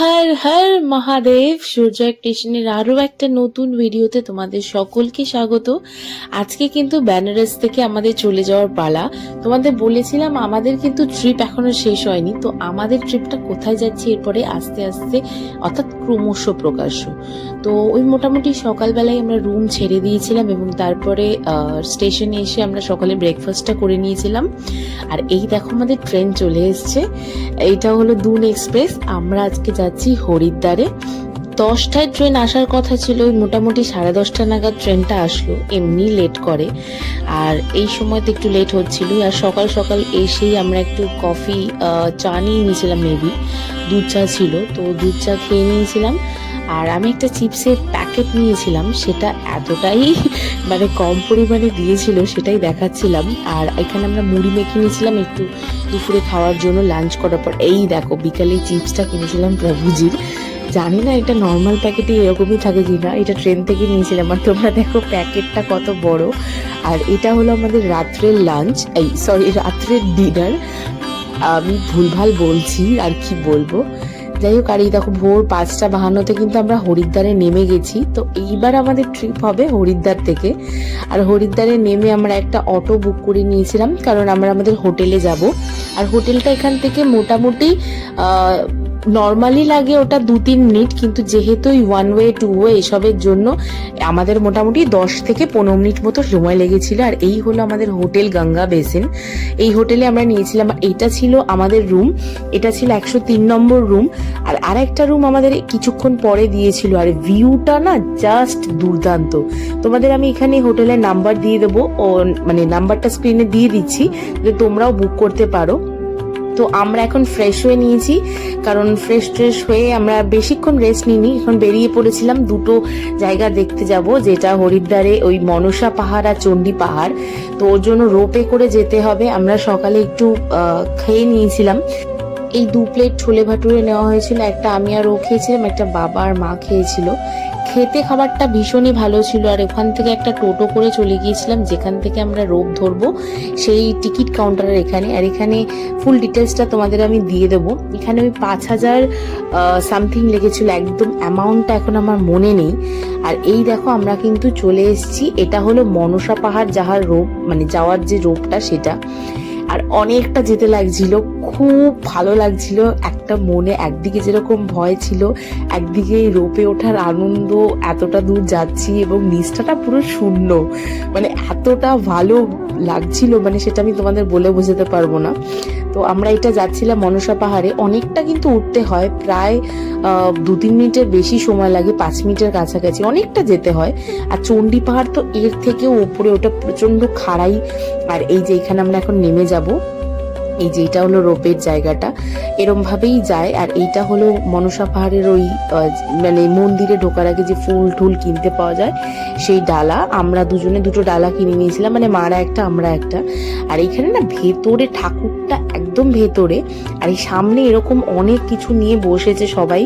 হর হর মহাদেব, সূর্য স্টেশনের আরও একটা নতুন ভিডিওতে তোমাদের সকলকে স্বাগত। আজকে কিন্তু বেনারস থেকে আমাদের চলে যাওয়ার পালা। তোমাদের বলেছিলাম আমাদের কিন্তু ট্রিপ এখনও শেষ হয়নি, তো আমাদের ট্রিপটা কোথায় যাচ্ছে এরপরে আস্তে আস্তে, অর্থাৎ ক্রমশ প্রকাশ্য। তো ওই মোটামুটি সকালবেলায় আমরা রুম ছেড়ে দিয়েছিলাম এবং তারপরে স্টেশনে এসে আমরা সকালে ব্রেকফাস্টটা করে নিয়েছিলাম। আর এই দেখো আমাদের ট্রেন চলে এসছে। এইটা হলো দুন এক্সপ্রেস আমরা আজকে যাচ্ছি হরিদ্বারে। দশটায় ট্রেন আসার কথা ছিল মোটামুটি সাড়ে দশটা নাগাদ ট্রেনটা আসলো, এমনি লেট করে। আর এই সময় তো একটু লেট হচ্ছিল আর সকাল সকাল এসেই আমরা একটু কফি চা নিয়ে নিয়েছিলাম মেবি দুধ চা ছিল, তো দুধ চা খেয়ে নিয়েছিলাম। আর আমি একটা চিপসের প্যাকেট নিয়েছিলাম, সেটা এতটাই মানে কম পরিমাণে দিয়েছিল, সেটাই দেখাচ্ছিলাম। আর এখানে আমরা মুড়ি মেখে নিয়েছিলাম, একটু দুপুরে খাওয়ার জন্য লাঞ্চ করার পর। এই দেখো, বিকালে চিপসটা কিনেছিলাম প্রভুজির। জানি না এটা নর্মাল প্যাকেটে এরকমই থাকে কি না এটা ট্রেন থেকে নিয়েছিলাম, আর তোমরা দেখো প্যাকেটটা কত বড়। আর এটা হলো আমাদের রাত্রের লাঞ্চ এই সরি রাত্রের ডিনার আমি ভুলভাল বলছি, আর কি বলব? যাই হোক, আর এই দেখো ভোর পাঁচটা বাহান্নতে কিন্তু আমরা হরিদ্বারে নেমে গেছি। তো এইবার আমাদের ট্রিপ হবে হরিদ্বার থেকে। আর হরিদ্বারে নেমে আমরা একটা অটো বুক করে নিয়েছিলাম, কারণ আমরা আমাদের হোটেলে যাব। আর হোটেলটা এখান থেকে মোটামুটি নর্মালি লাগে ওটা দু তিন মিনিট, কিন্তু যেহেতু ওই ওয়ান ওয়ে টু ওয়ে এসবের জন্য আমাদের মোটামুটি দশ থেকে পনেরো মিনিট মতো সময় লেগেছিল। আর এই হলো আমাদের হোটেল গঙ্গা বেসিন। এই হোটেলে আমরা নিয়েছিলাম, এটা ছিল আমাদের রুম, এটা ছিল একশো তিন নম্বর রুম। আর আরেকটা রুম আমাদের কিছুক্ষণ পরে দিয়েছিল। আর ভিউটা না জাস্ট দুর্দান্ত। তোমাদের আমি এখানে হোটেলের নাম্বার দিয়ে দেবো। ও মানে নাম্বারটা স্ক্রিনে দিয়ে দিচ্ছি, যে তোমরাও বুক করতে পারো। তো আমরা এখন ফ্রেশ হয়ে নিয়েছি। কারণ ফ্রেশ ট্রেশ হয়ে আমরা বেশিক্ষণ রেস্ট নিইনি। এখন বেরিয়ে পড়েছিলাম দুটো জায়গা দেখতে যাব, যেটা হরিদ্বারে ওই মনসা পাহাড় আর চণ্ডী পাহাড়। তো ওর জন্য রোপে করে যেতে হবে। আমরা সকালে একটু খেয়ে নিয়েছিলাম। এই দু প্লেট ছোলে ভাটুরে নেওয়া হয়েছিল। একটা আমি আর ও খেয়েছিলাম, একটা বাবা আর মা খেয়েছিল। খেতে খাবারটা ভীষণই ভালো ছিল, আর ওখান থেকে একটা টোটো করে চলে গিয়েছিলাম, যেখান থেকে আমরা রোপ ধরবো, সেই টিকিট কাউন্টারের এখানে। আর এখানে ফুল ডিটেলসটা তোমাদের আমি দিয়ে দেবো। এখানে ওই পাঁচ হাজার সামথিং লেগেছিল, একদম অ্যামাউন্টটা এখন আমার মনে নেই। আর এই দেখো, আমরা কিন্তু চলে এসেছি, এটা হলো মনসা পাহাড় যাহার রোপ মানে যাওয়ার যে রোপটা সেটা। আর অনেকটা যেতে লাগছিল, খুব ভালো লাগছিল। একটা মনে একদিকে যেরকম ভয় ছিল, একদিকে রোপে ওঠার আনন্দ, এতটা দূর যাচ্ছি এবং নিচটাটা পুরো শূন্য। মানে এতটা ভালো লাগছিল মানে সেটা আমি তোমাদের বলে বোঝাতে পারব না। তো আমরা এটা যাচ্ছিলাম মনসা পাহাড়ে। অনেকটা কিন্তু উঠতে হয়, প্রায় দু তিন মিনিটের বেশি সময় লাগে, পাঁচ মিনিটের কাছাকাছি। অনেকটা যেতে হয়। আর চণ্ডী পাহাড় তো এর থেকেও উপরে, ওটা প্রচণ্ড খাড়াই। আর এই যে এখানে আমরা এখন নেমে যাব। এই যে এটা হলো রোপের জায়গাটা এরম ভাবেই যায়। আর এইটা হলো মনসা পাহাড়ের ওই মানে মন্দিরে ঢোকার আগে যে ফুল টুল কিনতে পাওয়া যায়, সেই ডালা। আমরা দুজনে দুটো ডালা কিনে নিয়েছিলাম মানে মারা একটা, আমরা একটা। আর এইখানে না ভেতরে, ঠাকুরটা একদম ভেতরে। আর এই সামনে এরকম অনেক কিছু নিয়ে বসেছে সবাই,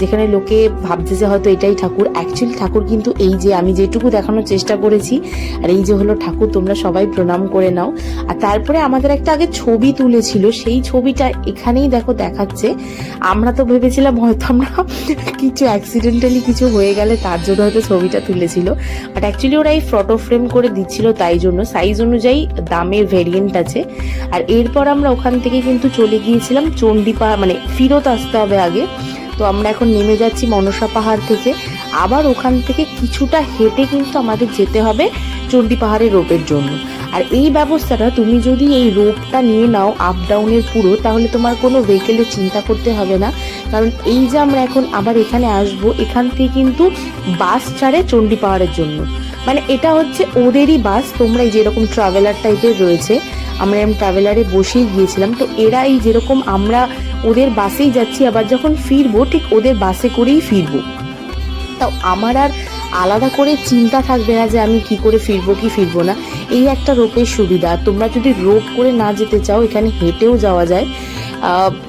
যেখানে লোকে ভাবছে যে হয়তো এটাই ঠাকুর। অ্যাকচুয়ালি ঠাকুর কিন্তু এই যে আমি যেটুকু দেখানোর চেষ্টা করেছি, আর এই যে হলো ঠাকুর, তোমরা সবাই প্রণাম করে নাও। আর তারপরে আমাদের একটা আগে ছবি তুলেছিল সেই ছবিটা এখানেই দেখো দেখাচ্ছে। আমরা তো ভেবেছিলাম হয়তো আমরা কিছু অ্যাক্সিডেন্টালি কিছু হয়ে গেলে তার জন্য হয়তো ছবিটা তুলেছিল। বাট অ্যাকচুয়ালি ওরা এই ফটো ফ্রেম করে দিচ্ছিল তাই জন্য। সাইজ অনুযায়ী দামের ভেরিয়েন্ট আছে। আর এরপর আমরা ওখান থেকে কিন্তু চলে গিয়েছিলাম চণ্ডীপা মানে ফিরত আসতে হবে আগে। তো আমরা এখন নেমে যাচ্ছি মনসা পাহাড় থেকে। আবার ওখান থেকে কিছুটা হেঁটে কিন্তু আমাদের যেতে হবে চণ্ডী পাহাড়ের রোপের জন্য। আর এই ব্যবস্থাটা তুমি যদি এই রোপটা নিয়ে নাও আপ ডাউনের পুরো, তাহলে তোমার কোনো ভেহিকেলের চিন্তা করতে হবে না। কারণ এই যে আমরা এখন আবার এখানে আসব, এখান থেকে কিন্তু বাস ছাড়ে চণ্ডী পাহাড়ের জন্য। মানে এটা হচ্ছে ওদেরই বাস তোমরা এই যেরকম ট্রাভেলার টাইপের রয়েছে, আমরা এরকম ট্রাভেলারে বসেই গিয়েছিলাম। তো এরা এই যেরকম আমরা ওদের বাসেই যাচ্ছি, আবার যখন ফিরবো ঠিক ওদের বাসে করেই ফিরবো। তাও আমার আর আলাদা করে চিন্তা থাকবে না যে আমি কি করে ফিরবো, কি ফিরবো না। এই একটা রোপের সুবিধা। তোমরা যদি রোপ করে না যেতে চাও, এখানে হেঁটেও যাওয়া যায়।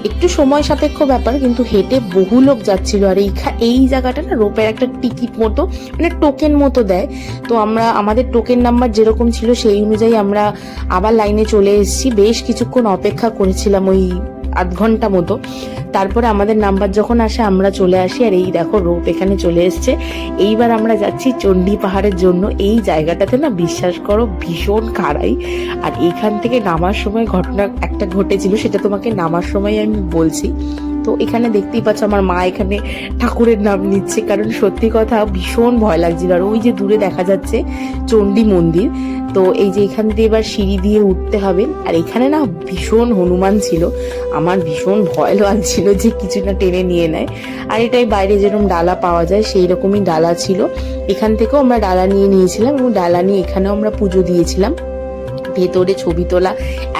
একটু সময় সাপেক্ষ ব্যাপার, কিন্তু হেঁটে বহু লোক যাচ্ছিল। আর এই এই জায়গাটা না রোপের একটা টিকিট মতো মানে টোকেন মতো দেয়। তো আমরা, আমাদের টোকেন নাম্বার যেরকম ছিল সেই অনুযায়ী আমরা আবার লাইনে চলে এসেছি। বেশ কিছুক্ষণ অপেক্ষা করেছিলাম ওই আধ ঘণ্টা মতো। তারপরে আমাদের নাম্বার যখন আসে, আমরা চলে আসি। আর এই দেখো রোপ এখানে চলে এসছে। এইবার আমরা যাচ্ছি চণ্ডী পাহাড়ের জন্য। এই জায়গাটাতে না, বিশ্বাস করো, ভীষণ খাড়াই। আর এখান থেকে নামার সময় ঘটনা একটা ঘটেছিল, সেটা তোমাকে নামার সময় আমি বলছি। তো এখানে দেখতেই পাচ্ছ আমার মা এখানে ঠাকুরের নাম নিচ্ছে, কারণ সত্যি কথা ভীষণ ভয় লাগছিল। আর ওই যে দূরে দেখা যাচ্ছে চণ্ডী মন্দির, তো এই যে এখান দিয়ে এবার সিঁড়ি দিয়ে উঠতে হবে। আর এখানে না ভীষণ হনুমান ছিল, আমার ভীষণ ভয় লাগছিল যে কিছু না টেনে নিয়ে নেয়। আর এটাই বাইরে যেরকম ডালা পাওয়া যায়, সেই রকমই ডালা ছিল। এখান থেকেও আমরা ডালা নিয়ে নিয়েছিলাম এবং ডালা নিয়ে এখানেও আমরা পুজো দিয়েছিলাম। ভেতরে ছবি তোলা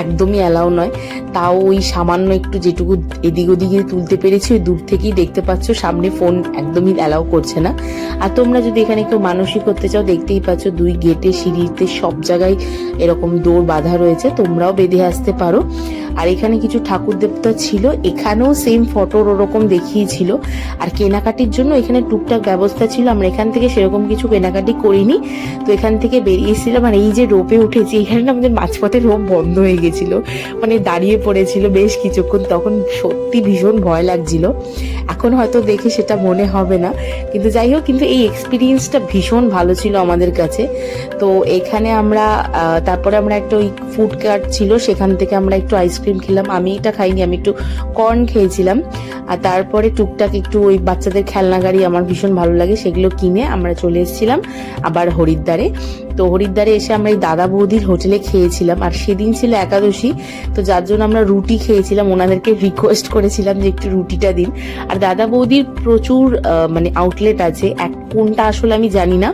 একদমই অ্যালাউ নয়। তাও ওই সামান্য একটু যেটুকু এদিক ওদিকে তুলতে পেরেছি, ওই দূর থেকেই দেখতে পাচ্ছ, সামনে ফোন একদমই অ্যালাউ করছে না। আর তোমরা যদি এখানে কেউ মানসিক করতে চাও, দেখতেই পাচ্ছ দুই গেটে, সিঁড়িতে সব জায়গায় এরকম দৌড় বাঁধা রয়েছে, তোমরাও বেঁধে আসতে পারো। আর এখানে কিছু ঠাকুর দেবতা ছিল, এখানেও সেম ফটোর ওরকম দেখিয়েছিল। আর কেনাকাটির জন্য এখানে টুকটাক ব্যবস্থা ছিল, আমরা এখান থেকে সেরকম কিছু কেনাকাটি করিনি। তো এখান থেকে বেরিয়েছিলাম আর এই যে রোপে উঠেছি, এখানে না আমাদের মাঝপথে রোপ বন্ধ হয়ে গেছিল। মানে দাঁড়িয়ে পড়েছিল বেশ কিছুক্ষণ, তখন সত্যি ভীষণ ভয় লাগছিল। এখন হয়তো দেখে সেটা মনে হবে না। কিন্তু যাই হোক, কিন্তু এই এক্সপিরিয়েন্সটা ভীষণ ভালো ছিল আমাদের কাছে। তো এখানে আমরা তারপরে আমরা একটা ওই ফুড কার্ট ছিল, সেখান থেকে আমরা একটু আইসক্রিম খেলাম। আমি এটা খাইনি, আমি একটু কর্ন খেয়েছিলাম। আর তারপরে টুকটাক একটু ওই বাচ্চাদের খেলনা গাড়ি আমার ভীষণ ভালো লাগে, সেগুলো কিনে আমরা চলে এসেছিলাম আবার হরিদ্বারে। তো হরিদ্বারে এসে আমরা এই দাদা বৌদির হোটেলে খেয়েছিলাম। আর সেদিন ছিল একাদশী, তো যার জন্য আমরা রুটি খেয়েছিলাম। ওনাদেরকে রিকোয়েস্ট করেছিলাম যে একটু রুটিটা দিন। আর দাদা বৌদির প্রচুর মানে আউটলেট আছে। এক, কোনটা আসলে আমি জানি না।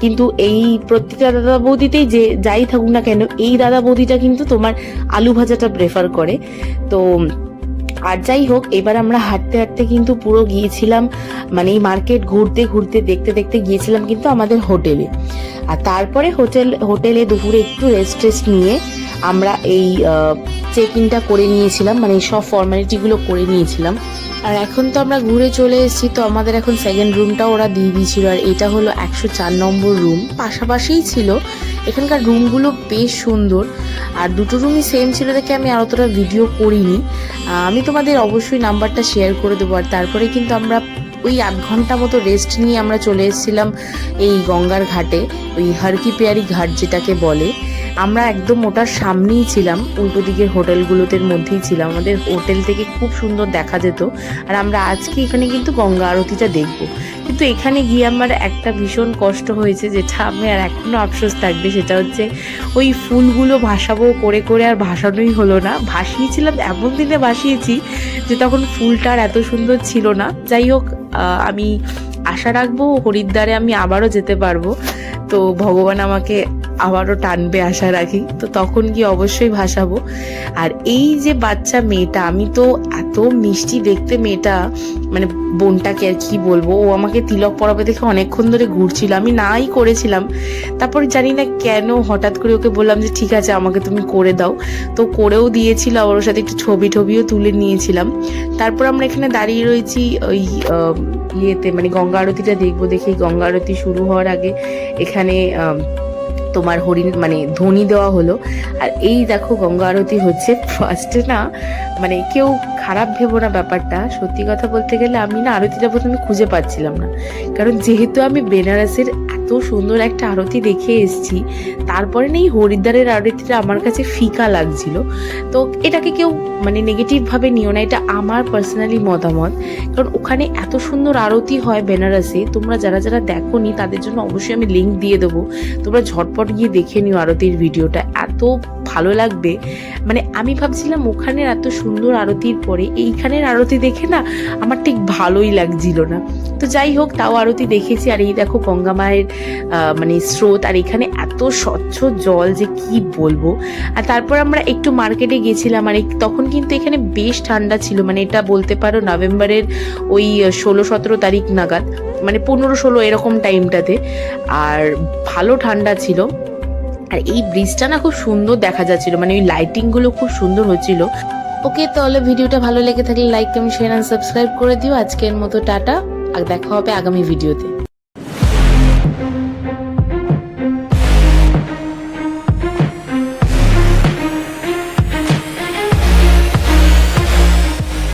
কিন্তু এই প্রত্যেকটা দাদা বৌদিতেই যে যাই থাকুক না কেন, এই দাদা বৌদিটা কিন্তু তোমার আলু ভাজাটা প্রেফার করে। তো আর যাই হোক, এবার আমরা হাঁটতে হাঁটতে কিন্তু পুরো গিয়েছিলাম মানে মার্কেট ঘুরতে ঘুরতে, দেখতে দেখতে গিয়েছিলাম কিন্তু আমাদের হোটেলে। আর তারপরে হোটেল, হোটেলে দুপুরে একটু রেস্ট টেস্ট নিয়ে আমরা এই চেক ইনটা করে নিয়েছিলাম মানে সব ফর্মালিটিগুলো করে নিয়েছিলাম। আর এখন তো আমরা ঘুরে চলে এসেছি, তো আমাদের এখন সেকেন্ড রুমটাও ওরা দিয়ে দিয়েছিল। আর এটা হলো একশো চার নম্বর রুম পাশাপাশিই ছিল। এখানকার রুমগুলো বেশ সুন্দর। আর দুটো রুমই সেম ছিল দেখে আমি আর অতটা ভিডিও করিনি। আমি তোমাদের অবশ্যই নাম্বারটা শেয়ার করে দেবো। আর তারপরে কিন্তু আমরা ওই আধ ঘণ্টা মতো রেস্ট নিয়ে আমরা চলে এসেছিলাম এই গঙ্গার ঘাটে, ওই হারকি পেয়ারি ঘাট যেটাকে বলে। আমরা একদম ওটার সামনেই ছিলাম, উল্টো দিকের হোটেলগুলোতে মধ্যেই ছিলাম। আমাদের হোটেল থেকে খুব সুন্দর দেখা যেত আর আমরা আজকে এখানে কিন্তু গঙ্গা আরতিটা দেখব। কিন্তু এখানে গিয়ে আমার একটা ভীষণ কষ্ট হয়েছে, যেটা আমি আর এখনও আফসোস থাকবে, সেটা হচ্ছে ওই ফুলগুলো ভাসাবো করে করে আর ভাসানোই হলো না। ভাসিয়েছিলাম, এমন দিনে ভাসিয়েছি যে তখন ফুলটা আর এত সুন্দর ছিল না। যাই হোক আমি আশা রাখব, হরিদ্বারে আমি আবারও যেতে পারব। তো ভগবান আমাকে আবারও টানবে আশা রাখি তো তখন গিয়ে অবশ্যই ভাসাবো। আর এই যে বাচ্চা মেয়েটা, আমি তো এত মিষ্টি দেখতে মেয়েটা মানে বোনটাকে আর কি বলব, ও আমাকে তিলক পরাবে দেখে অনেকক্ষণ ধরে ঘুরছিল। আমি নাই করেছিলাম। তারপর জানি না কেন হঠাৎ করে ওকে বললাম যে, ঠিক আছে, আমাকে তুমি করে দাও। তো করেও দিয়েছিল, আবার ওর সাথে একটু ছবি টবিও তুলে নিয়েছিলাম। তারপর আমরা এখানে দাঁড়িয়ে রয়েছি ওই ইয়েতে মানে গঙ্গা আরতিটা দেখব দেখি। গঙ্গা আরতি শুরু হওয়ার আগে এখানে তোমার হরিণ মানে ধ্বনি দেওয়া হলো। আর এই দেখো গঙ্গা আরতি হচ্ছে। ফার্স্টে না মানে কেউ খারাপ ভেবো না ব্যাপারটা। সত্যি কথা বলতে গেলে আমি না আরতিটা প্রথমে খুঁজে পাচ্ছিলাম না। কারণ যেহেতু আমি বেনারসের এত সুন্দর একটা আরতি দেখে এসেছি। তারপরে না এই হরিদ্বারের আরতিটা আমার কাছে ফিকা লাগছিল। তো এটাকে কেউ মানে নেগেটিভভাবে নিও না, এটা আমার পার্সোনালি মতামত। কারণ ওখানে এত সুন্দর আরতি হয় বেনারসে, তোমরা যারা যারা দেখো নি তাদের জন্য অবশ্যই আমি লিঙ্ক দিয়ে দেবো। তোমরা ঝটপট গিয়ে দেখে নিও আরতির ভিডিওটা, এত ভালো লাগবে। মানে আমি ভাবছিলাম ওখানের এত সুন্দর আরতির পরে, এইখানের আরতি দেখে না আমার ঠিক ভালোই লাগছিল না। তো যাই হোক, তাও আরতি দেখেছি। আর এই দেখো গঙ্গা মায়ের মানে স্রোত আর এখানে এত স্বচ্ছ জল যে কি বলব? আর তারপর আমরা একটু মার্কেটে গেছিলাম আর তখন কিন্তু এখানে বেশ ঠান্ডা ছিল মানে এটা বলতে পারো নভেম্বরের ওই ষোলো সতেরো তারিখ নাগাদ মানে পনেরো ষোলো এরকম টাইমটাতে আর ভালো ঠান্ডা ছিল। আর এই ব্রিজটা না খুব সুন্দর দেখা যাচ্ছিল মানে ওই লাইটিংগুলো খুব সুন্দর হচ্ছিল। ওকে, তাহলে ভিডিওটা ভালো লেগে থাকলে লাইক কমেন্ট শেয়ার সাবস্ক্রাইব করে দিও। আজকের মতো টাটা, আর দেখা হবে আগামী ভিডিওতে